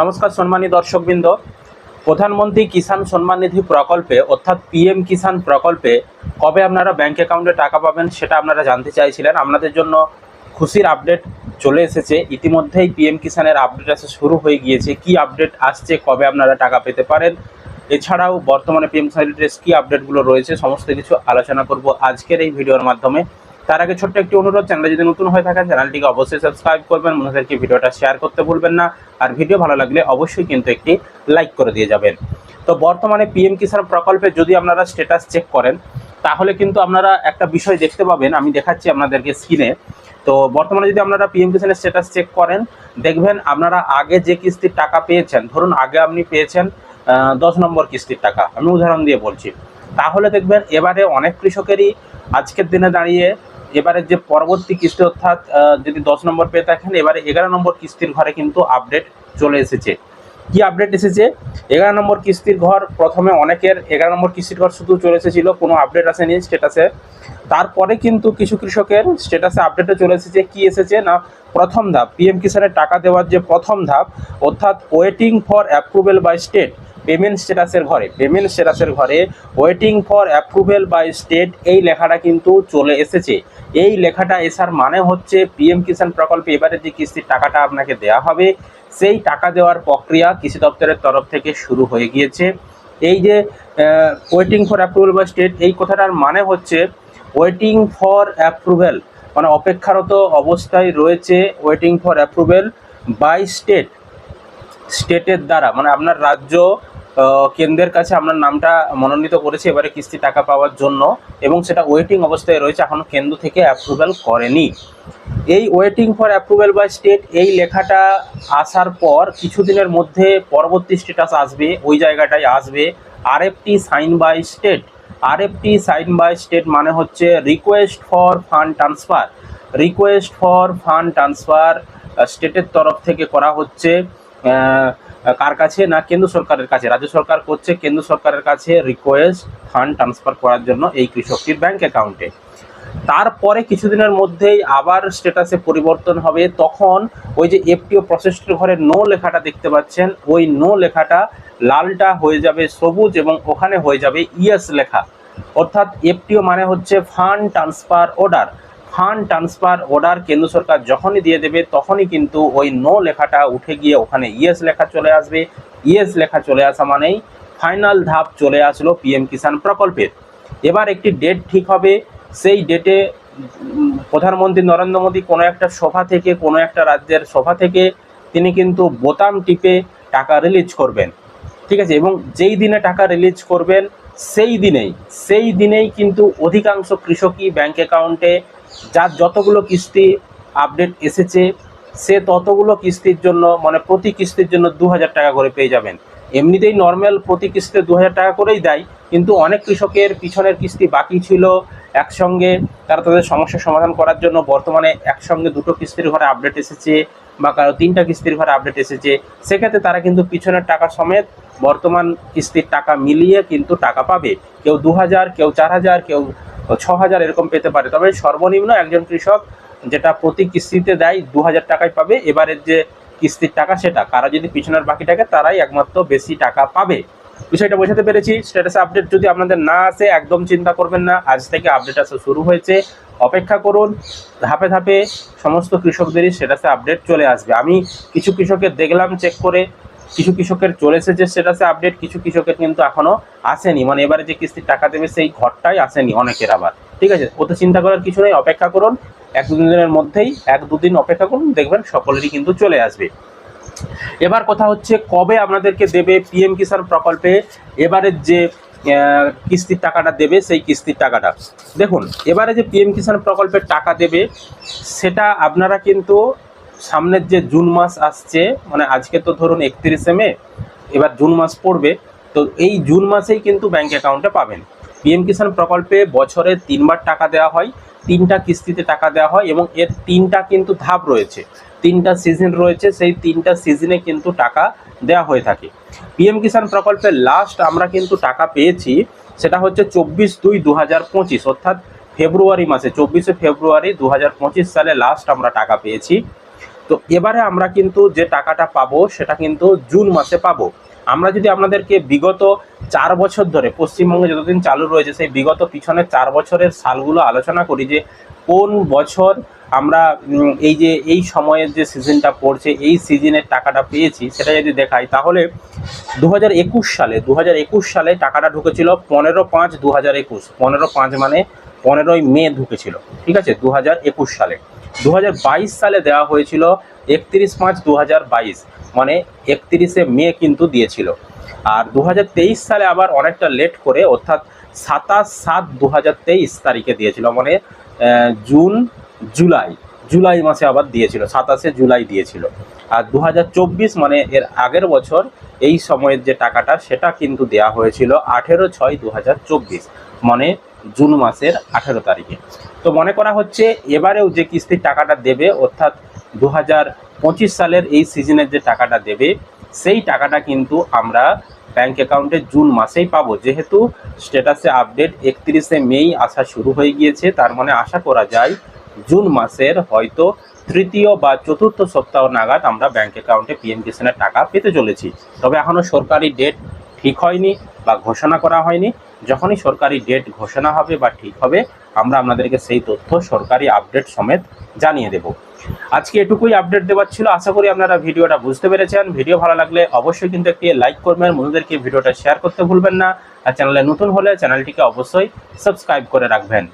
নমস্কার সম্মানী দর্শকবৃন্দ। প্রধানমন্ত্রী কিষাণ সম্মান নিধি প্রকল্পে, অর্থাৎ পিএম কিষাণ প্রকল্পে কবে আপনারা ব্যাংক অ্যাকাউন্টে টাকা পাবেন সেটা আপনারা জানতে চাইছিলেন। আপনাদের জন্য খুশির আপডেট চলে এসেছে। ইতিমধ্যেই পিএম কিষাণের আপডেট আসা শুরু হয়ে গিয়েছে। কি আপডেট আসছে, কবে আপনারা টাকা পেতে পারেন? এছাড়াও বর্তমানে পিএম কিষাণ কী আপডেটগুলো রয়েছে, সমস্ত কিছু আলোচনা করব আজকের এই ভিডিওর মাধ্যমে। তার আগে ছোট্ট একটি অনুরোধ চ্যানেলে যদি নতুন হয়ে থাকেন চ্যানেলটিকে অবশ্যই সাবস্ক্রাইব করবেন মনোদেরকে ভিডিওটা শেয়ার করতে ভুলবেন না। আর ভিডিও ভালো লাগলে অবশ্যই কিন্তু একটি লাইক করে দিয়ে যাবেন। তো বর্তমানে পিএম কিষাণ প্রকল্পে যদি আপনারা স্ট্যাটাস চেক করেন, তাহলে কিন্তু আপনারা একটা বিষয় দেখতে পাবেন, আমি দেখাচ্ছি আপনাদেরকে স্ক্রিনে তো বর্তমানে যদি আপনারা পিএম কিষাণের স্ট্যাটাস চেক করেন, দেখবেন আপনারা আগে যে কিস্তির টাকা পেয়েছেন, ধরুন আগে আপনি পেয়েছেন দশ নম্বর কিস্তির টাকা, আমি উদাহরণ দিয়ে বলছি। তাহলে দেখবেন এবারে অনেক কৃষকেরই আজকের দিনে দাঁড়িয়ে এবারে যে পরবর্তী কিস্তি অর্থাৎ যদি দশ নম্বর পেয়ে থাকেন, এবারে এগারো নম্বর কিস্তির ঘরে কিন্তু আপডেট চলে এসেছে। কি আপডেট এসেছে? এগারো নম্বর কিস্তির ঘর প্রথমে অনেকের এগারো নম্বর কিস্তির ঘর শুধু চলে এসেছিল, কোনো আপডেট আসেনি স্টেটাসে তারপরে কিন্তু কিছু কৃষকের স্টেটাসে আপডেটে চলে এসেছে। কি এসেছে না? প্রথম ধাপ পিএম কিষানের টাকা দেওয়ার যে প্রথম ধাপ, অর্থাৎ waiting for approval by state payment স্ট্যাটাসের ঘরে পেমেন্ট স্ট্যাটাসের ঘরে waiting for approval by state এই লেখাটা কিন্তু চলে এসেছে। এই লেখাটা এসার মানে হচ্ছে পিএম কিষাণ প্রকল্পে এবারে যে কিস্তির টাকাটা আপনাকে দেওয়া হবে, সেই টাকা দেওয়ার প্রক্রিয়া কৃষি দপ্তরের তরফ থেকে শুরু হয়ে গিয়েছে। এই যে ওয়েটিং ফর অ্যাপ্রুভেল বা স্টেট এই কথাটার মানে হচ্ছে ওয়েটিং ফর অ্যাপ্রুভেল মানে অপেক্ষারত অবস্থায় রয়েছে waiting for approval by state স্টেটের দ্বারা মানে আপনার রাজ্য কেন্দ্রের কাছে আপনার নামটা মনোনীত করেছে এবারে কিস্তি টাকা পাওয়ার জন্য এবং সেটা ওয়েটিং অবস্থায় রয়েছে এখনও কেন্দ্র থেকে অ্যাপ্রুভেল করেনি। এই waiting for approval by state এই লেখাটা আসার পর কিছুদিনের মধ্যে পরবর্তী স্টেটাস আসবে, ওই জায়গাটায় আসবে। RFT sign by state RFT sign by state মানে হচ্ছে request for fund transfer request for fund transfer স্টেটের তরফ থেকে করা হচ্ছে কার কাছে? না, কেন্দ্র সরকারের কাছে। রাজ্য সরকার করছে কেন্দ্র সরকারের কাছে রিকোয়েস্ট ফান্ড ট্রান্সফার করার জন্য এই কৃষকটির ব্যাংক অ্যাকাউন্টে তারপরে কিছুদিনের মধ্যেই আবার স্ট্যাটাসে পরিবর্তন হবে। তখন ওই যে এফটিও প্রসেসটির ঘরে নো লেখাটা দেখতে পাচ্ছেন। ওই নো লেখাটা লালটা হয়ে যাবে সবুজ এবং ওখানে হয়ে যাবে ইয়েস লেখা। অর্থাৎ এফটিও মানে হচ্ছে fund transfer order fund transfer order কেন্দ্র সরকার যখনই দিয়ে দেবে, তখনই কিন্তু ওই নো লেখাটা উঠে গিয়ে ওখানে ইয়েস লেখা চলে আসবে। ইয়েস লেখা চলে আসা মানেই ফাইনাল ধাপ চলে আসলো পিএম কিষাণ প্রকল্পের। এবার একটি ডেট ঠিক হবে, সেই ডেটে প্রধানমন্ত্রী নরেন্দ্র মোদী কোনো একটা সভা থেকে, কোনো একটা রাজ্যের সভা থেকে তিনি কিন্তু বোতাম টিপে টাকা রিলিজ করবেন। ঠিক আছে? এবং যেই দিনে টাকা রিলিজ করবেন, সেই দিনেই সেই দিনেই কিন্তু অধিকাংশ কৃষকই ব্যাংক অ্যাকাউন্টে যার যতগুলো কিস্তি আপডেট এসেছে, সে ততগুলো কিস্তির জন্য মানে প্রতি কিস্তির জন্য দু হাজার টাকা করে পেয়ে যাবেন। এমনিতেই নর্মাল প্রতি কিস্তিতে দু হাজার টাকা করেই দেয়, কিন্তু অনেক কৃষকের পিছনের কিস্তি বাকি ছিল একসঙ্গে। তারা তাদের সমস্যার সমাধান করার জন্য বর্তমানে একসঙ্গে দুটো কিস্তির ঘরে আপডেট এসেছে বা কারও তিনটা কিস্তির ঘরে আপডেট এসেছে। সেক্ষেত্রে তারা কিন্তু পিছনের টাকা সমেত বর্তমান কিস্তির টাকা মিলিয়ে কিন্তু টাকা পাবে। কেউ দু হাজার কেউ চার হাজার কেউ ছ হাজার এরকম পেতে পারে। তবে সর্বনিম্ন একজন কৃষক যেটা প্রতি কিস্তিতে দেয় দু হাজার টাকায় পাবে। এবারের যে কিস্তির টাকা সেটা, কারা যদি পিছনের বাকি থাকে তারাই একমাত্র বেশি টাকা পাবে। বিষয়টা বোঝাতে পেরেছি। স্ট্যাটাস আপডেট যদি আপনাদের না আসে, একদম চিন্তা করবেন না। আজ থেকে আপডেট আসা শুরু হয়েছে। অপেক্ষা করুন। ধাপে ধাপে সমস্ত কৃষকদেরই স্ট্যাটাসে আপডেট চলে আসবে। আমি কিছু কৃষকের দেখলাম চেক করে। কিছু কৃষকের চলে এসেছে স্ট্যাটাসে আপডেট কিছু কৃষকের কিন্তু এখনও আসেনি। মানে এবারে যে কিস্তির টাকা দেবে সেই ঘরটাই আসেনি অনেকের আবার। ঠিক আছে? অত চিন্তা করার কিছু নেই, অপেক্ষা করুন। এক দু দিনের মধ্যেই, এক দুদিন অপেক্ষা করুন, দেখবেন সকলেরই কিন্তু চলে আসবে। এবার কথা হচ্ছে কবে আপনাদেরকে দেবে পিএম কিষাণ প্রকল্পে? এবারের যে কিস্তির টাকাটা দেবে, সেই কিস্তির টাকাটা। দেখুন, এবারে যে পিএম কিষাণ প্রকল্পের টাকা দেবে, সেটা আপনারা কিন্তু সামনের যে জুন মাস আসছে মানে আজকে তো ধরুন একত্রিশে মে, এবার জুন মাস পড়বে, তো এই জুন মাসেই কিন্তু ব্যাংক অ্যাকাউন্টে পাবেন। পিএম কিষাণ প্রকল্পে বছরে তিনবার টাকা দেওয়া হয়, তিনটা কিস্তিতে টাকা দেওয়া হয় এবং এর তিনটা কিন্তু ধাপ রয়েছে। তিনটা সিজন রয়েছে, সেই তিনটা সিজনে কিন্তু টাকা দেওয়া হয়ে থাকে। পিএম কিষাণ প্রকল্পের লাস্ট আমরা কিন্তু টাকা পেয়েছি, সেটা হচ্ছে চব্বিশ দুই দু হাজার পঁচিশ, অর্থাৎ ফেব্রুয়ারি মাসে, চব্বিশে ফেব্রুয়ারি দু হাজার পঁচিশ সালে লাস্ট আমরা টাকা পেয়েছি। তো এবারে আমরা কিন্তু যে টাকাটা পাবো, সেটা কিন্তু জুন মাসে পাবো। আমরা যদি আপনাদেরকে বিগত চার বছর ধরে, পশ্চিমবঙ্গে যতদিন চালু রয়েছে, সেই বিগত পিছনের চার বছরের সালগুলো আলোচনা করি যে, কোন বছর আমরা এই যে, এই সময়ের যে সিজনটা পড়ছে, এই সিজনের টাকাটা পেয়েছি, সেটা যদি দেখাই, তাহলে দু হাজার একুশ সালে দু হাজার একুশ সালে টাকাটা ঢুকেছিল পনেরো পাঁচ দু হাজার একুশ। পনেরো পাঁচ মানে পনেরোই মে ঢুকেছিল। ঠিক আছে? দু হাজার একুশ সালে। দু হাজার বাইশ সালে দেওয়া হয়েছিল একত্রিশ পাঁচ দু মানে একত্রিশে মে কিন্তু দিয়েছিল। আর দু হাজার তেইশ সালে আবার অনেকটা লেট করে, অর্থাৎ সাতাশ সাত দু তারিখে দিয়েছিল মানে জুন, জুলাই জুলাই মাসে আবার দিয়েছিল, সাতাশে জুলাই দিয়েছিল। আর দু হাজার চব্বিশ মানে এর আগের বছর এই সময়ের যে টাকাটা, সেটা কিন্তু দেয়া হয়েছিল আঠেরো ছয় দু মানে জুন মাসের আঠেরো তারিখে। তো মনে করা হচ্ছে এবারেও যে কিস্তির টাকাটা দেবে, অর্থাৎ দু পঁচিশ সালের এই সিজনের যে টাকাটা দেবে, সেই টাকাটা কিন্তু আমরা ব্যাংক অ্যাকাউন্টে জুন মাসেই পাবো। যেহেতু স্ট্যাটাসে আপডেট একত্রিশে মেই আসা শুরু হয়ে গিয়েছে, তার মানে আশা করা যায় জুন মাসের হয়তো তৃতীয় বা চতুর্থ সপ্তাহ নাগাদ আমরা ব্যাংক অ্যাকাউন্টে পিএম কিষানের টাকা পেতে চলেছি। তবে এখনও সরকারি ডেট ঠিক হয়নি বা ঘোষণা করা হয়নি। যখনই সরকারি ডেট ঘোষণা হবে বা ঠিক হবে, আমরা আপনাদেরকে সেই তথ্য সরকারি আপডেট সমেত জানিয়ে দেব। আজকে এটুকুই আপডেট দেওয়ার ছিল। আশা করি আপনারা ভিডিওটা বুঝতে পেরেছেন। ভিডিও ভালো লাগলে অবশ্যই কিন্তু একটি লাইক করবেন, বন্ধুদেরকে ভিডিওটা শেয়ার করতে ভুলবেন না। আর চ্যানেলে নতুন হলে চ্যানেলটিকে অবশ্যই সাবস্ক্রাইব করে রাখবেন।